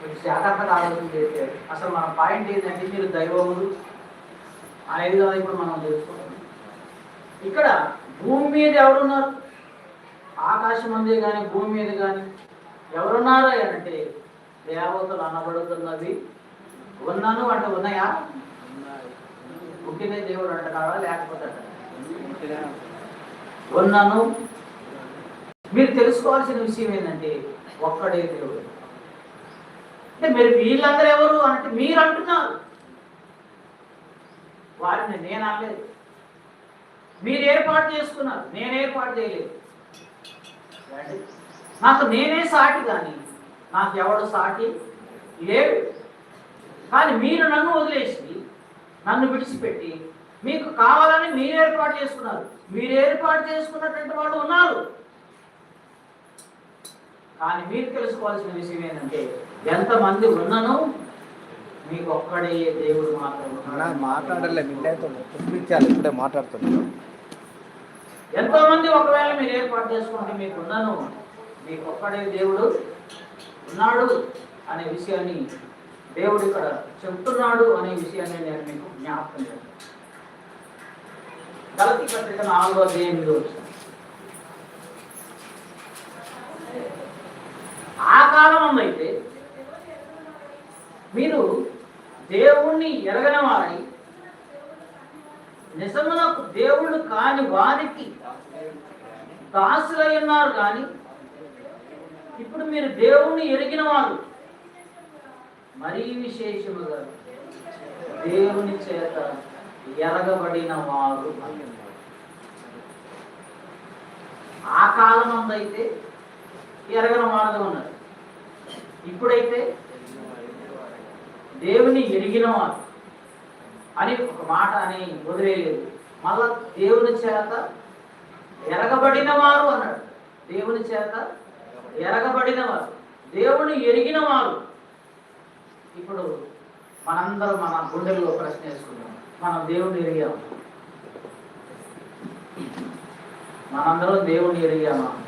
కొంచెం జాగ్రత్తగా ఆలోచన చేస్తే అసలు మన పాయింట్ ఏంటంటే మీరు దైవములు అనేది కదా ఇప్పుడు మనం తెలుసుకోవాలి. ఇక్కడ భూమి మీద ఎవరున్నారు? ఆకాశం అందే కానీ భూమి మీద కానీ ఎవరున్నారు అంటే దేవతలు అనబడుతున్నవి ఉన్నాను అంటే ఉన్నాయా? పుట్టిన దేవుడు అంటున్నారా లేకపోతే? ఉన్నాను. మీరు తెలుసుకోవాల్సిన విషయం ఏంటంటే ఒక్కడే దేవుడు. అంటే మీరు వీళ్ళందరూ ఎవరు అంటే మీరు అంటున్నారు. వారిని నేను అనలేదు. మీరు ఏర్పాటు చేసుకున్నారు. నేను ఏర్పాటు చేయలేదు. నాకు నేనే సాటి కానీ నాకు ఎవడు సాటి లేడు. కానీ మీరు నన్ను వదిలేసి నన్ను విడిచిపెట్టి మీకు కావాలని మీరు ఏర్పాటు చేసుకున్నారు. మీరు ఏర్పాటు చేసుకున్నటువంటి వాళ్ళు ఉన్నారు. కానీ మీరు తెలుసుకోవాల్సిన విషయం ఏంటంటే ఎంతమంది ఉన్నను మీకు ఒక్కడే దేవుడు మాత్రం. మాట్లాడలే చూపించాలి ఇప్పుడే మాట్లాడుతున్నాను ఎంతో మంది ఒకవేళ మీరు ఏర్పాటు చేసుకుంటే మీకు ఉన్నాను మీకు ఒక్కడే దేవుడు ఉన్నాడు అనే విషయాన్ని దేవుడు ఇక్కడ చెప్తున్నాడు అనే విషయాన్ని నేను మీకు జ్ఞాపకం చేస్తాను. గలతి పత్రిక నాలుగో దేవుడు ఆ కాలం అయితే మీరు దేవుణ్ణి ఎరగని వారై నిజమునకు దేవుడు కాని వారికి దాసులై ఉన్నారు కానీ ఇప్పుడు మీరు దేవుణ్ణి ఎరిగిన వారు మరీ విశేషముగా దేవుని చేత ఎరగబడిన వారు ఆ కాలం అందైతే ఎరగని వారుగా ఉన్నారు. ఇప్పుడైతే దేవుని ఎరిగిన వారు అని ఒక మాట అని వదిలేయలేదు. మళ్ళా దేవుని చేత ఎరగబడిన వారు అన్నాడు. దేవుని చేత ఎరగబడిన వారు. దేవుని ఎరిగిన వారు. ఇప్పుడు మనందరం మన గుండెల్లో ప్రశ్న వేసుకుందాం. మనం దేవుని ఎరిగాము? మనందరం దేవుని ఎరిగామా?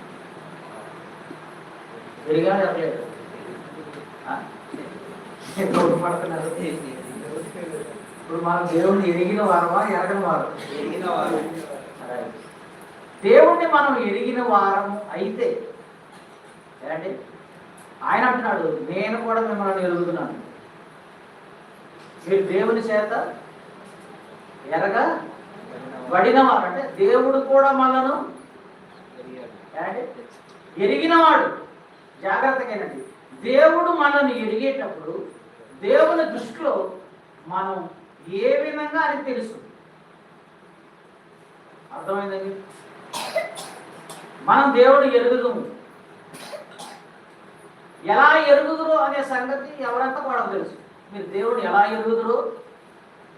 ఎరిగా ఎరగలేదు? ఎవరు పడుతున్నారు ఇప్పుడు మనం దేవుణ్ణి ఎరిగిన వారమా? ఎరగని వారు ఎరిగిన వారు. దేవుణ్ణి మనం ఎరిగిన వారము? అయితే ఏమండి ఆయన అంటున్నాడు నేను కూడా మిమ్మల్ని ఎరుగుతున్నాను మీరు దేవుని చేత ఎరగ పడిన వారు అంటే దేవుడు కూడా మనను ఎరిగినవాడు జాగ్రత్తగా దేవుడు మనల్ని ఎరిగేటప్పుడు దేవుని దృష్టిలో మనం ఏ విధంగా అని తెలుసు? అర్థమైందండి? మనం దేవుడు ఎరుగుదుము. ఎలా ఎరుగుదురు అనే సంగతి ఎవరంతా కూడా తెలుసు. మీరు దేవుడు ఎలా ఎరుగుదురు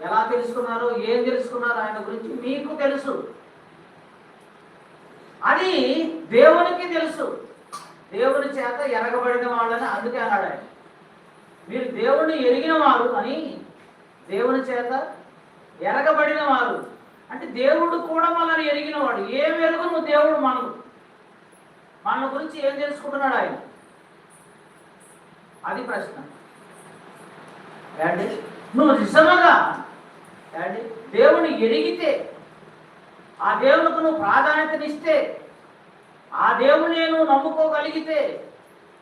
ఎలా తెలుసుకున్నారో ఏం తెలుసుకున్నారో ఆయన గురించి మీకు తెలుసు. అది దేవునికి తెలుసు. దేవుని చేత ఎరగబడిన వాళ్ళని అందుకే అన్నాడు ఆయన. మీరు దేవుణ్ణి ఎరిగిన వారు అని దేవుని చేత ఎరగబడిన వారు అంటే దేవుడు కూడా మనల్ని ఎరిగినవాడు. ఏ ఏం దేవుడు మనకు? మన గురించి ఏం తెలుసుకుంటున్నాడు ఆయన? అది ప్రశ్న. ఏమండి నువ్వు నిజమగా ఏమండి దేవుని ఎరిగితే ఆ దేవునికి నువ్వు ప్రాధాన్యతనిస్తే ఆ దేవుని నువ్వు నమ్ముకోగలిగితే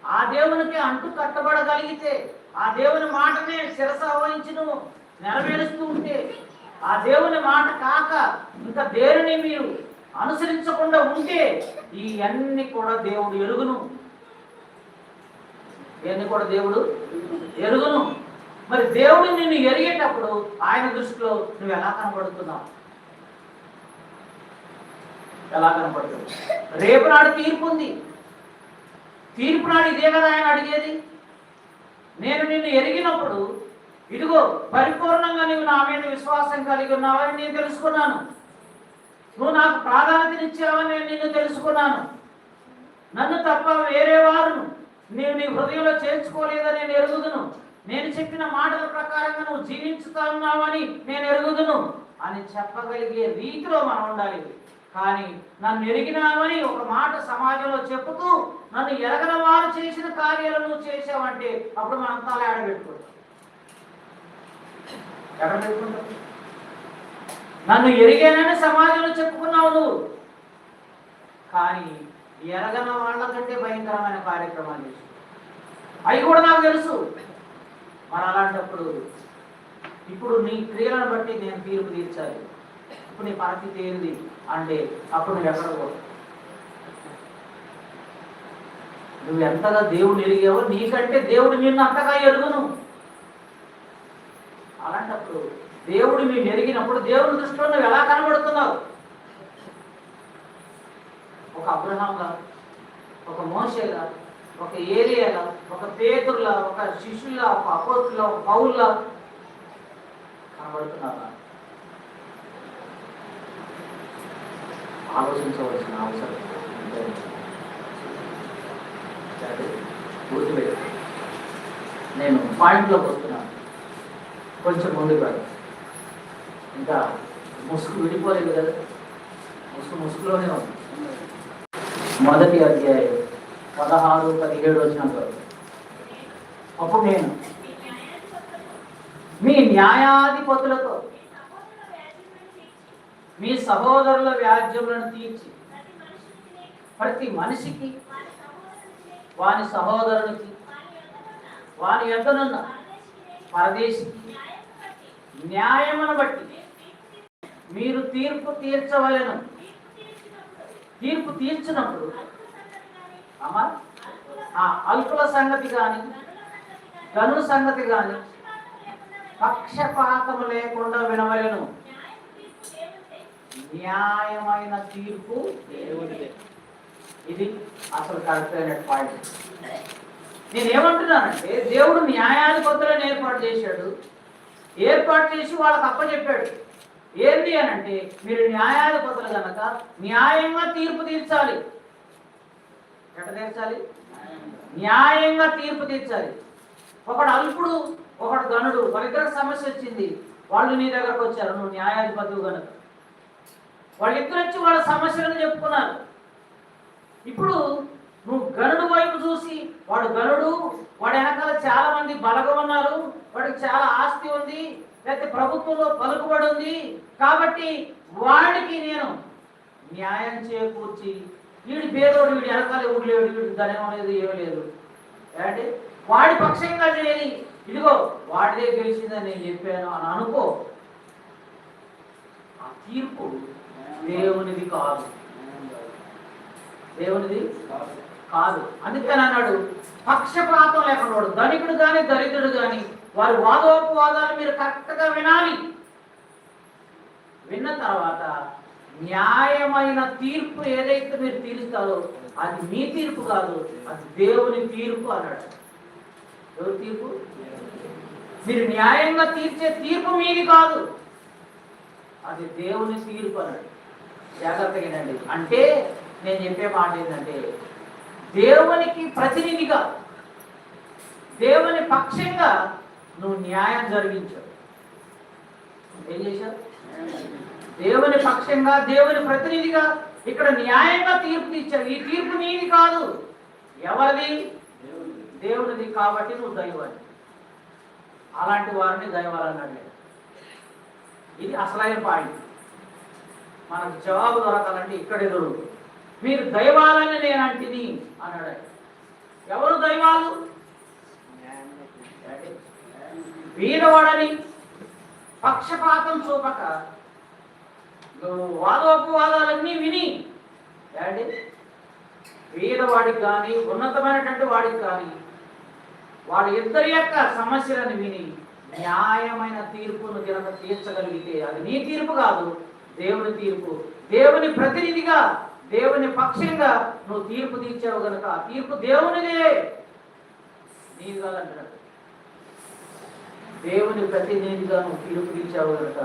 ఆ దేవునికి అంటు కట్టబడగలిగితే ఆ దేవుని మాటనే శిరస వహించి నువ్వు నెరవేరుస్తూ ఉంటే ఆ దేవుని మాట కాక ఇంకా దేనిని మీరు అనుసరించకుండా ఉంటే ఈ అన్ని కూడా దేవుడు ఎరుగును. ఇవన్నీ కూడా దేవుడు ఎరుగును. మరి దేవుడు నిన్ను ఎరిగేటప్పుడు ఆయన దృష్టిలో నువ్వు ఎలా కనబడుతున్నావు? ఎలా కనపడుతుంది రేపు నాడు తీర్పు ఉంది. తీర్పు నాడు ఇదే కదా ఆయన అడిగేది? నేను నిన్ను ఎరిగినప్పుడు ఇదిగో పరిపూర్ణంగా నువ్వు నా మీద విశ్వాసం కలిగి ఉన్నావని నేను తెలుసుకున్నాను. నువ్వు నాకు ప్రాధాన్యతనిచ్చావని నేను నిన్ను తెలుసుకున్నాను. నన్ను తప్ప వేరే వారు నీవు నీ హృదయంలో చేర్చుకోలేదని నేను ఎరుగుదును. నేను చెప్పిన మాటల ప్రకారంగా నువ్వు జీవించుతున్నావని నేను ఎరుగుదును అని చెప్పగలిగే రీతిలో మనం ఉండాలి. కానీ నన్ను ఎరిగినామని ఒక మాట సమాజంలో చెప్పుతూ నన్ను ఎరగన వారు చేసిన కార్యం చేసామంటే అప్పుడు మనం తల ఆడబెట్టుకుంటాం ఎక్కడ పెట్టుకుంటాం నన్ను ఎరిగానని సమాజంలో చెప్పుకున్నావు నువ్వు. కానీ ఎరగన వాళ్ళకంటే భయంకరమైన కార్యక్రమాలు అవి కూడా నాకు తెలుసు. మరి అలాంటప్పుడు ఇప్పుడు నీ క్రియలను బట్టి నేను తీర్పు తీర్చాలి. ఇప్పుడు నీ పరిస్థితి ఏంది అంటే అప్పుడు నువ్వు ఎక్కడ నువ్వు ఎంతగా దేవుడు ఎరిగావో నీకంటే దేవుడు నిన్ను అంతగా ఎరుగును. అలాంటప్పుడు దేవుడు నేను ఎరిగినప్పుడు దేవుని దృష్టిలో నువ్వు ఎలా కనబడుతున్నావు? ఒక అబ్రహాంగా ఒక మోసేలా ఒక ఏరియాలా ఒక పేతుర్లా ఒక శిష్యులా ఒక అపోతులా ఒక పౌల్లా కనబడుతున్నావా ఆలోచించవలసిన అవసరం ఉంది. గుర్తుపెట్టాడు నేను పాయింట్లోకి వస్తున్నాను. కొంచెం ముందు కాదు ఇంకా ముసుగు విడిపోలేదు కదా. ముసుగు ముసుగులోనే ఉంది. మొదటి అధ్యాయం పదహారు పదిహేడు వచ్చిన అప్పుడు నేను మీ న్యాయాధిపతులతో మీ సహోదరుల వ్యాజ్యములను తీర్చి ప్రతి మనిషికి వాని సహోదరునికి వాని ఎంతనున్న పరదేశికి న్యాయమును బట్టి మీరు తీర్పు తీర్చవలెను. తీర్పు తీర్చినప్పుడు అమ్మా ఆ అల్పుల సంగతి కానీ కను సంగతి కానీ పక్షపాతము లేకుండా వినవలెను. న్యాయమైన తీర్పు దేవుడిదే. ఇది అసలు కరెక్ట్ అయిన పాయింట్ నేనేమంటున్నానంటే దేవుడు న్యాయాధిపతులను ఏర్పాటు చేశాడు. ఏర్పాటు చేసి వాళ్ళకి అప్పచెప్పాడు. ఏంటి అని అంటే మీరు న్యాయాధిపతులు కనుక న్యాయంగా తీర్పు తీర్చాలి. ఎట్ట తీర్చాలి? న్యాయంగా తీర్పు తీర్చాలి. ఒకడు అల్పుడు ఒకడు గనుడు వాళ్ళిద్దరికి సమస్య వచ్చింది. వాళ్ళు నీ దగ్గరకు వచ్చారు నువ్వు న్యాయాధిపతులు కనుక వాళ్ళిద్దరు వచ్చి వాళ్ళ సమస్యలను చెప్పుకున్నారు. ఇప్పుడు నువ్వు గనుడు వైపు చూసి వాడు గనుడు వాడి వెనకాల చాలా మంది బలగం ఉన్నారు వాడికి చాలా ఆస్తి ఉంది లేకపోతే ప్రభుత్వంలో పలుకుబడి ఉంది. కాబట్టి వాడికి నేను న్యాయం చేకూర్చి వీడి పేదోడు వీడి వెనకాల ఎవడు వీడి ధనం అనేది ఏమీ లేదు. అంటే వాడి పక్షంగా చేయాలి ఇదిగో వాడిదే గెలిచిందని నేను చెప్పాను అని అనుకో ఆ తీర్పు దేవునిది కాదు. దేవునిది కాదు. అందుకని అన్నాడు పక్షపాతం లేకుండా ధనికుడు కానీ దరిద్రుడు కానీ వారి వాదోపవాదాలు మీరు కరెక్ట్గా వినాలి. విన్న తర్వాత న్యాయమైన తీర్పు ఏదైతే మీరు తీరుస్తారో అది మీ తీర్పు కాదు అది దేవుని తీర్పు అన్నాడు. ఎవరి తీర్పు? మీరు న్యాయంగా తీర్చే తీర్పు మీది కాదు. అది దేవుని తీర్పు అన్నాడు. జాగ్రత్తగా అంటే నేను చెప్పే మాట ఏంటంటే దేవునికి ప్రతినిధిగా దేవుని పక్షంగా నువ్వు న్యాయం జరిగించావు. ఏం చేశావు? దేవుని పక్షంగా దేవుని ప్రతినిధిగా ఇక్కడ న్యాయంగా తీర్పు ఇచ్చావు. ఈ తీర్పు నీది కాదు. ఎవరిది? దేవునిది కాబట్టి నువ్వు దైవాన్ని. అలాంటి వారిని దైవాలు ఇది అసలైన పాయింట్. మనకు జవాబు దొరకాలంటే ఇక్కడే దొరుకుతుంది. మీరు దైవాలని నేనంటిని అన్నాడు ఎవరు దైవాలు? వీరవాడని పక్షపాతం చూపక వాదోపవాదాలన్నీ విని ఏంటి వీరవాడికి కానీ ఉన్నతమైనటువంటి వాడికి కానీ వాడి ఇద్దరి యొక్క సమస్యలను విని న్యాయమైన తీర్పును కనుక తీర్చగలిగితే అది నీ తీర్పు కాదు దేవుని తీర్పు. దేవుని ప్రతినిధిగా దేవుని పక్షంగా నువ్వు తీర్పు తీర్చావు గనక ఆ తీర్పు దేవునిదే. నీది కాదంటాడు దేవుని ప్రతినిధిగా నువ్వు తీర్పు తీర్చావు గనక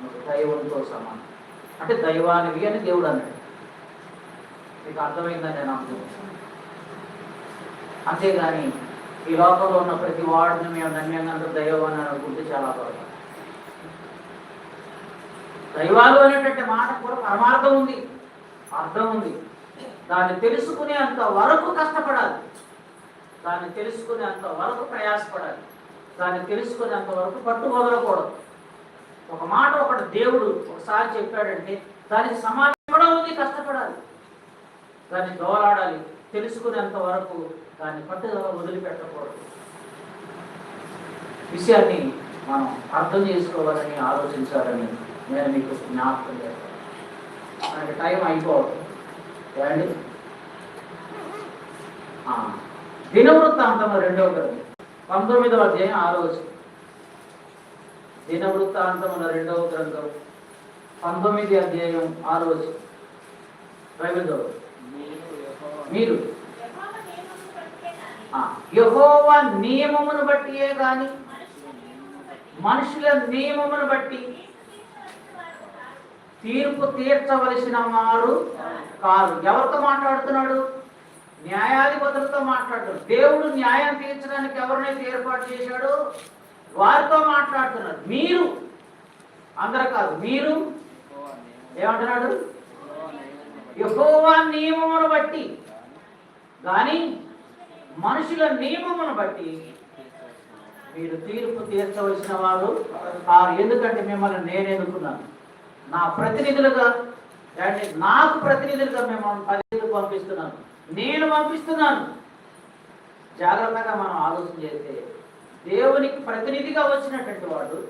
నువ్వు దైవంతో సమానం. అంటే దైవానివి అని దేవుడు అన్నాడు. మీకు అర్థమైందని నేను అనుకుంటున్నాను? అంతేగాని ఈ లోకంలో ఉన్న ప్రతి వాడిని మేము నమ్యంగా దైవం అని అనుకుంటే చాలా పొరపాటు దైవాలు అనేటువంటి మాట కూడా పరమార్థం ఉంది. అర్థం ఉంది. దాన్ని తెలుసుకునేంత వరకు కష్టపడాలి. దాన్ని తెలుసుకునేంత వరకు ప్రయాసపడాలి. దాన్ని తెలుసుకునేంత వరకు పట్టు వదలకూడదు ఒక మాట ఒకటి దేవుడు ఒకసారి చెప్పాడంటే దానికి సమాధానం కూడా ఉంది కష్టపడాలి. దాన్ని దోలాడాలి తెలుసుకునేంత వరకు దాన్ని పట్టుదల వదిలిపెట్టకూడదు. విషయాన్ని మనం అర్థం చేసుకోవాలని ఆలోచించాలని నేను మీకు జ్ఞాపకం చేస్తాను. మనకి టైం అయిపోవడం ఏమండి? దినవృత్తాంతం రెండవ గ్రంథం. పంతొమ్మిదవ అధ్యాయం ఆరో దినవృత్తాంతం దినవృత్తాంతముల రెండవ గ్రంథం. పంతొమ్మిది అధ్యాయం ఆరో వచనం. బైబిల్ మీరు. ఆ, నియమమును బట్టియే కానీ మనుషుల నియమమును బట్టి తీర్పు తీర్చవలసిన వారు కాదు. ఎవరితో మాట్లాడుతున్నాడు? న్యాయాధిపతులతో మాట్లాడుతున్నాడు. దేవుడు న్యాయం తీర్చడానికి ఎవరినైతే ఏర్పాటు చేశాడు వారితో మాట్లాడుతున్నాడు. మీరు అందరు కాదు మీరు ఏమంటున్నాడు? ఎక్కువ నియమమును బట్టి. కానీ మనుషుల నియమమును బట్టి మీరు తీర్పు తీర్చవలసిన వారు కారు ఎందుకంటే మిమ్మల్ని నేను ఎన్నుకున్నాను. నా ప్రతినిధులుగా అంటే నాకు ప్రతినిధులుగా మేము ప్రతినిధులు పంపిస్తున్నాను. నేను పంపిస్తున్నాను. జాగ్రత్తగా మనం ఆలోచన చేస్తే దేవునికి ప్రతినిధిగా వచ్చినటువంటి వాడు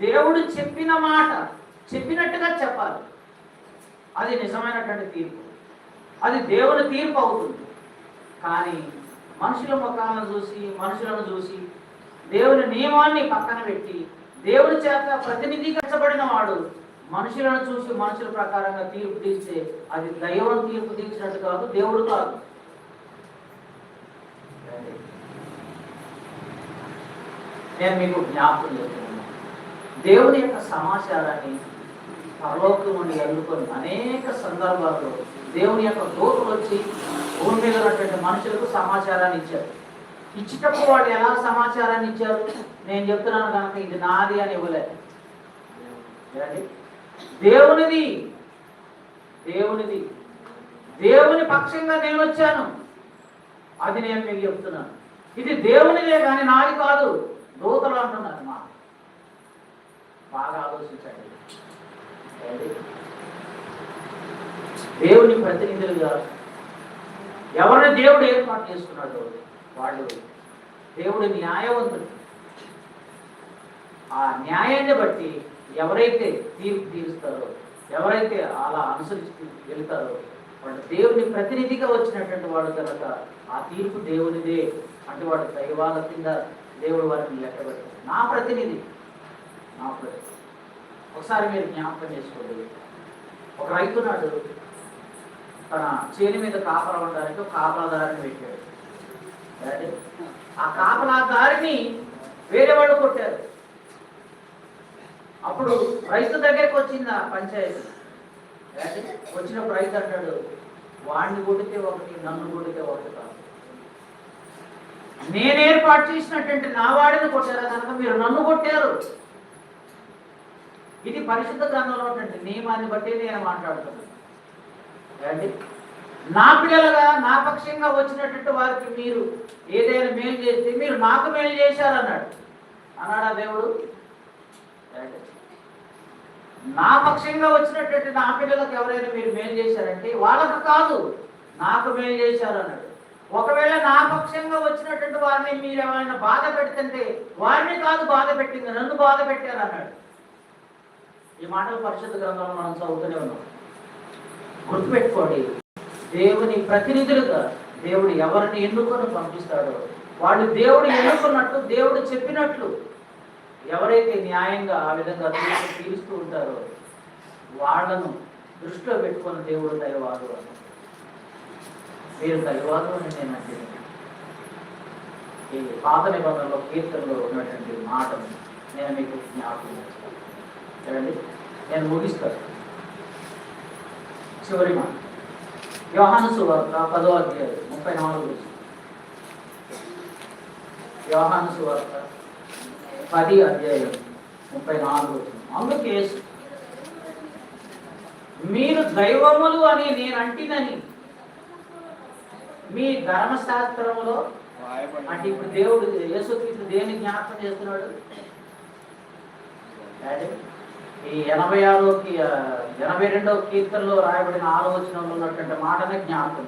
దేవుడు చెప్పిన మాట చెప్పినట్టుగా చెప్పాలి. అది నిజమైనటువంటి తీర్పు. అది దేవుని తీర్పు అవుతుంది. కానీ మనుషుల ముఖాలను చూసి మనుషులను చూసి దేవుని నియమాన్ని పక్కన పెట్టి దేవుని చేత ప్రతినిధీకరించబడిన వాడు మనుషులను చూసి మనుషుల ప్రకారంగా తీర్పు తీస్తే అది దైవం తీర్పు తీర్చినట్టు కాదు దేవుడు కాదు. నేను మీకు జ్ఞాపకం చేస్తున్నాను దేవుని యొక్క సమాచారాన్ని పరలోకం నుండి ఎదుర్కొని అనేక సందర్భాల్లో దేవుని యొక్క దూతలు వచ్చి భూమి మీద ఉన్నటువంటి మనుషులకు సమాచారాన్ని ఇచ్చారు. ఇచ్చేటప్పుడు వాళ్ళు ఎలా సమాచారాన్ని ఇచ్చారు? నేను చెప్తున్నాను కనుక ఇది నాది అని ఇవ్వలేదు. దేవునిది. దేవునిది. దేవుని పక్షంగా నేను వచ్చాను అది నేను మీకు చెప్తున్నాను. ఇది దేవునిదే కానీ నాది కాదు. దూతలు అంటున్నారు మా. బాగా ఆలోచించండి. దేవుని ప్రతినిధులుగా ఎవరిని దేవుడు ఏర్పాటు చేసుకున్నాడు వాళ్ళు. దేవుడు న్యాయవంతుడు. ఆ న్యాయాన్ని బట్టి ఎవరైతే తీర్పు తీరుస్తారో ఎవరైతే అలా అనుసరిస్తూ వెళ్తారో వాళ్ళు దేవుని ప్రతినిధిగా వచ్చినటువంటి వాడు కనుక ఆ తీర్పు దేవునిదే అంటే వాడు దైవాల కింద దేవుడు వారిని లెక్కబెట్టాడు నా ప్రతినిధి నా ప్రతినిధి. ఒకసారి మీరు జ్ఞాపకం చేసుకోండి. ఒక రైతు నాడు తన చేను మీద కాపలా ఉండడానికి ఒక కాపలాదారిని పెట్టాడు. ఆ కాపలాదారిని వేరే వాళ్ళు కొట్టారు. అప్పుడు రైతు దగ్గరికి వచ్చింది ఆ పంచాయతీ. వచ్చినప్పుడు రైతు అంటాడు వాడిని కొడితే ఒకటి నన్ను కొడితే ఒకటి కాదు. నేను ఏర్పాటు చేసినటువంటి నా వాడిని కొట్టారా? కనుక మీరు నన్ను కొట్టారు. ఇది పరిశుద్ధ గ్రంథంలో ఉన్నటువంటి నియమాన్ని బట్టి నేను మాట్లాడుతున్నాను. నా పిల్లలుగా నా పక్షంగా వచ్చినటువంటి వారికి మీరు ఏదైనా మేలు చేస్తే మీరు నాకు మేలు చేశారన్నాడు. అన్నాడా దేవుడు? నా పక్షంగా వచ్చినటువంటి నా పిల్లలకు ఎవరైనా మీరు మేలు చేశారంటే వాళ్ళకు కాదు నాకు మేలు చేశారు అన్నాడు. ఒకవేళ నా పక్షంగా వచ్చినటువంటి వారిని మీరు ఏమైనా బాధ పెడుతుంటే వారిని కాదు బాధ పెట్టింది నన్ను బాధ పెట్టారు అన్నాడు. ఈ మాటలు పరిశుద్ధ గ్రంథంలో మనం చదువుతూనే ఉన్నాం. గుర్తుపెట్టుకోండి దేవుని ప్రతినిధులుగా దేవుడు ఎవరిని ఎన్నుకొని పంపిస్తాడో వాళ్ళు దేవుడు ఎన్నుకున్నట్టు దేవుడు చెప్పినట్లు ఎవరైతే న్యాయంగా ఆ విధంగా తీర్పు తీరుస్తూ ఉంటారో వాళ్ళను దృష్టిలో పెట్టుకొని దేవుడు దైవాదు అని. మీరు దైవాదు అని నేను అంటే ఈ పాత నిబంధనలో కీర్తనలో ఉన్నటువంటి మాటను నేను మీకు జ్ఞాపకం చేస్తాను. చూడండి నేను ముగిస్తాను. చివరి మాట. యోహాను సువార్త పదో అధ్యాయం ముప్పై నాలుగు. నుంచి. సువార్త పది అధ్యాయం ముప్పై నాలుగు అందుకే మీరు దైవములు అని నేను అంటినని మీ ధర్మశాస్త్రంలో అంటే ఇప్పుడు దేవుడు యేసుక్రీస్తు దేని జ్ఞాపకం చేస్తున్నాడు ఈ ఎనభై ఆరో ఎనభై రెండవ కీర్తనలో రాయబడిన ఆలోచనలో ఉన్నటువంటి మాటనే జ్ఞాపకం.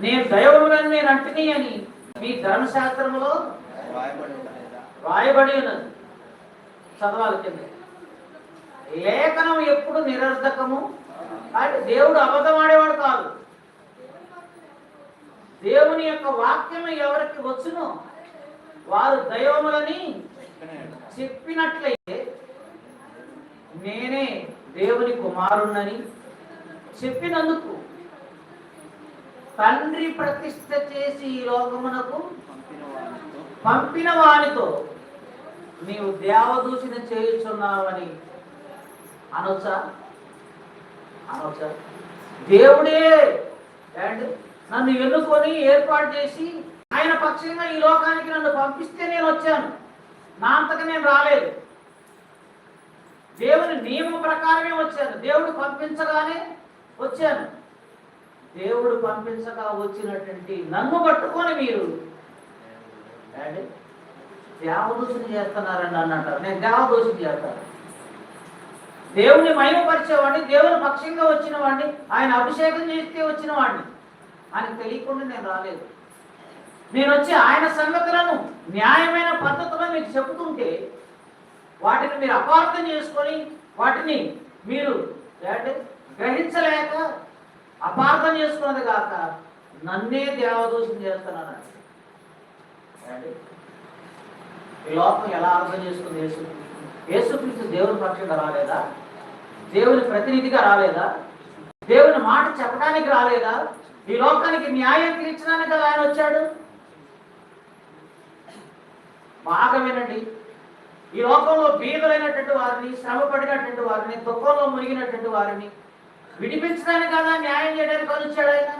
నేను దైవములను నేను అంటిని అని మీ ధర్మశాస్త్రములో రాయబడి? రాయబడి ఉన్నది. చదవాలి కింద. లేఖనం ఎప్పుడు నిరర్ధకము? అంటే దేవుడు అబద్ధం ఆడేవాడు కాదు. దేవుని యొక్క వాక్యం ఎవరికి వచ్చునో వారు దైవములని చెప్పినట్లయితే నేనే దేవుని కుమారుణ్ణని చెప్పినందుకు తండ్రి ప్రతిష్ఠ చేసి ఈ లోకమునకు పంపిన వారితో పంపిన వానితో నీవు దేవదూషణ అని అనొచ్చా? అనొచ్చా. దేవుడే అండ్ నన్ను ఎన్నుకొని ఏర్పాటు చేసి ఆయన పక్షంగా ఈ లోకానికి నన్ను పంపిస్తే నేను వచ్చాను. నా అంతకు నేను రాలేదు. దేవుని నియమం ప్రకారమే వచ్చాను. దేవుడు పంపించగానే వచ్చాను. దేవుడు పంపించగా వచ్చినటువంటి నన్ను పట్టుకొని మీరు ఏండి? దేవదూషణ చేస్తున్నారండి అన్నట్టు. నేను దేవదూషణ చేస్తాను. దేవుని మహిమపరిచేవాడిని దేవుని పక్షంగా వచ్చిన వాడిని ఆయన అభిషేకం చేస్తే వచ్చిన వాడిని ఆయన తెలియకుండా నేను రాలేదు. నేను వచ్చి ఆయన సంగతులను న్యాయమైన పద్ధతిలో మీకు చెబుతుంటే వాటిని మీరు అపార్థం చేసుకొని వాటిని మీరు ఏంటి? గ్రహించలేక అపార్థం చేసుకున్నది కాక నన్నే దేవదూషణ చేస్తున్నానండి ఈ లోకం ఎలా అర్థం చేసుకుంది యేసు యేసుక్రీస్తు దేవుని పక్షంగా రాలేదా? దేవుని ప్రతినిధిగా రాలేదా? దేవుని మాట చెప్పడానికి రాలేదా? ఈ లోకానికి న్యాయం తీర్చడానికి కదా ఆయన వచ్చాడు? బాగా వినండి ఈ లోకంలో బీదలైనటువంటి వారిని శ్రమ పడినటువంటి వారిని దుఃఖంలో మునిగినటువంటి వారిని విడిపించడానికి కదా న్యాయం చేయడానికి వచ్చాడు ఆయన?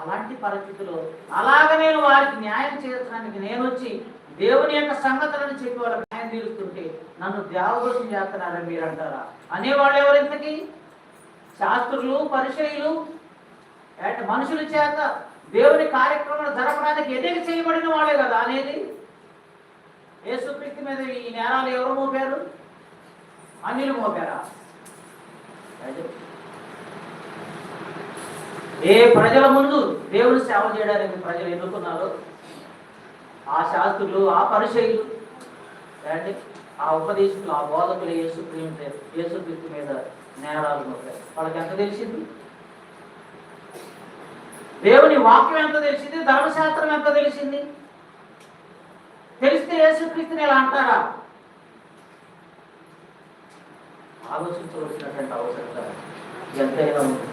అలాంటి పరిస్థితుల్లో అలాగ నేను వారికి న్యాయం చేయడానికి నేను వచ్చి దేవుని యొక్క సంగతులను చెప్పి వాళ్ళ న్యాయం తీరుస్తుంటే నన్ను దేవదోషం చేస్తున్నారని మీరు అంటారా? అనేవాళ్ళు ఎవరు ఇంతకీ? శాస్త్రులు పరిచయులు అంటే మనుషుల చేత దేవుని కార్యక్రమాలు జరపడానికి ఎదిగి చేయబడిన వాళ్ళే కదా అనేది? యేసుక్రీస్తు మీద ఈ నేరాలు ఎవరు మోపారు? అన్యులు మోపారా? ఏ ప్రజల ముందు దేవుని సేవ చేయడానికి ప్రజలు ఎన్నుకున్నారో ఆ శాస్త్రులు ఆ పరిచయులు అండి ఆ ఉపదేశకులు ఆ బోధకులు యేసుక్రీస్తు యేసుక్రీస్తు మీద నేరాలు మోపారు. వాళ్ళకి ఎంత తెలిసింది? దేవుని వాక్యం ఎంత తెలిసింది? ధర్మశాస్త్రం ఎంత తెలిసింది? తెలిస్తే యేసుక్రీస్తుని ఇలా అంటారా? ఆలోచించవలసినటువంటి అవసరం ఎంతైనా ఉంది.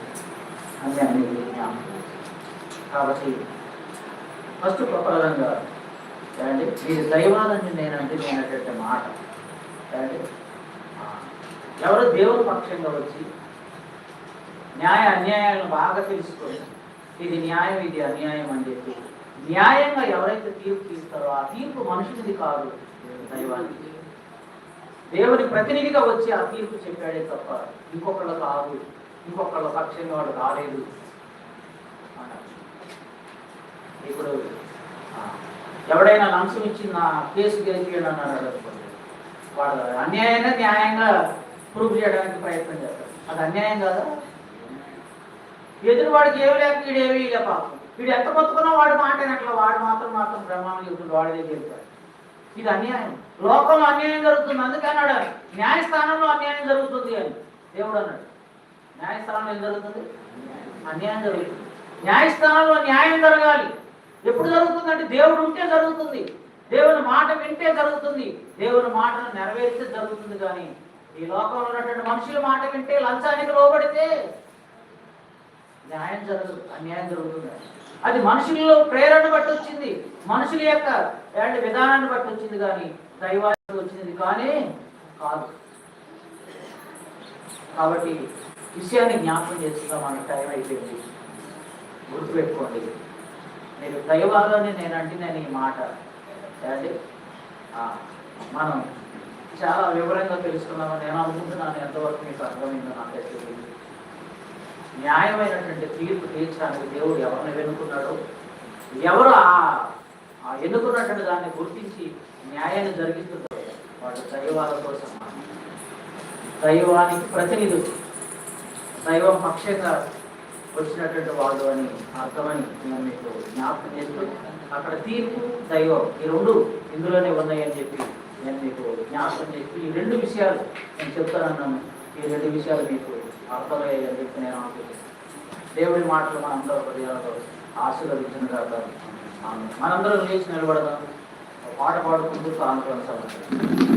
అని అన్ని కాబట్టి ఫస్ట్ ప్రప్రదంగా ఏమండి? మీరు దైవాలని నేనంటే నేనటువంటి మాట. ఏమండి? ఎవరు దేవుని పక్షంగా వచ్చి న్యాయ అన్యాయాలను బాగా తెలుసుకొని ఇది న్యాయం ఇది అన్యాయం అని చెప్పి న్యాయంగా ఎవరైతే తీర్పు తీస్తారో ఆ తీర్పు మనుషునిది కాదు దైవానికి. దేవుని ప్రతినిధిగా వచ్చి ఆ తీర్పు చెప్పాడే తప్ప ఇంకొకళ్ళు కాదు ఇంకొకళ్ళ పక్షంగా వాడు రాలేదు. ఇప్పుడు ఆ, ఎవడైనా లంచం ఇచ్చి నా కేసు గెలిచేయడం అన్నాడు అనుకోండి వాడు అన్యాయంగా న్యాయంగా ప్రూఫ్ చేయడానికి ప్రయత్నం చేస్తాడు. అది అన్యాయం కాదా? ఎదురువాడికి ఏమి లేక వీడు ఏమి పాపం. వీడు ఎంత మొత్తుకున్నా వాడు మాట అట్లా వాడు మాత్రం మాత్రం బ్రహ్మాండం చెబుతుంది వాడి దగ్గర ఇది అన్యాయం. లోకంలో అన్యాయం జరుగుతుంది అందుకన్నాడు న్యాయస్థానంలో అన్యాయం జరుగుతుంది అని. దేవుడు అన్నాడు. న్యాయస్థానంలో ఏం జరుగుతుంది? అన్యాయం జరుగుతుంది. న్యాయస్థానంలో న్యాయం జరగాలి. ఎప్పుడు జరుగుతుందంటే దేవుడు ఉంటే జరుగుతుంది. దేవుని మాట వింటే జరుగుతుంది. దేవుని మాటను నెరవేరిస్తే జరుగుతుంది కానీ ఈ లోకంలో ఉన్నటువంటి మనుషుల మాట వింటే లంచానికి లోబడితే న్యాయం జరగదు అన్యాయం జరుగుతుంది. అది మనుషుల్లో ప్రేరణ బట్టి వచ్చింది. మనుషుల యొక్క ఎలాంటి విధానాన్ని బట్టి వచ్చింది కానీ దైవానికి వచ్చింది కానీ కాదు. కాబట్టి విషయాన్ని జ్ఞాపకం చేస్తున్నాం మన టైం అయిపోయింది. గుర్తుపెట్టుకోండి. మీరు దైవాలని నేను అంటే నేను ఈ మాట అండి మనం చాలా వివరంగా తెలుసుకున్నామని నేను అనుకుంటున్నాను. ఎంతవరకు మీకు అర్థమైందో నాకు తెలియదు. న్యాయమైనటువంటి తీర్పు తీర్చడానికి దేవుడు ఎవరిని వెనుకున్నాడో ఎవరు ఆ ఆ ఎన్నుకున్నటువంటి దాన్ని గుర్తించి న్యాయాన్ని జరిగిస్తుందో వాడు దైవాల కోసం దైవానికి ప్రతినిధులు దైవం పక్షంగా వచ్చినటువంటి వాళ్ళు అని అర్థమని నేను మీకు జ్ఞాపకం చేస్తూ అక్కడ తీర్పు దైవం ఈ రెండు ఇందులోనే ఉన్నాయని చెప్పి నేను మీకు జ్ఞాపకం చేస్తూ ఈ రెండు విషయాలు నేను చెప్తానన్నాను. ఈ రెండు విషయాలు మీకు అర్థమయ్యాయని చెప్పి నేను అనుకుంటున్నాను దేవుడి మాటలు మనందరూ హృదయాలతో ఆశీర్వదించిన కాదు మనందరం లేచి నిలబడదాం. పాట పాడుకుంటూ సాయంత్రం సమస్య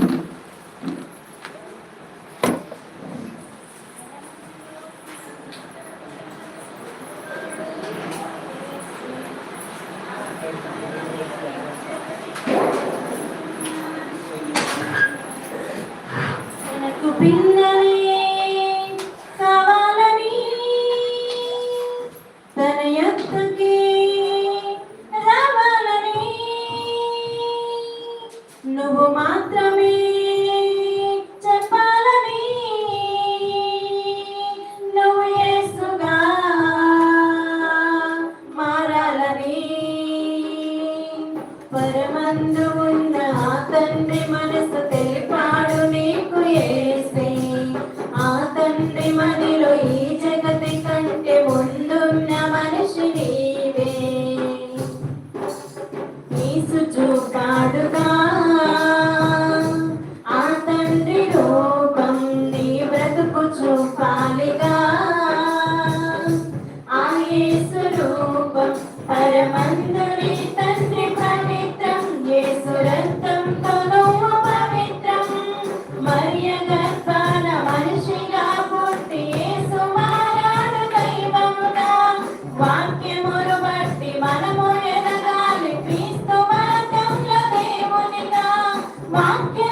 Mom,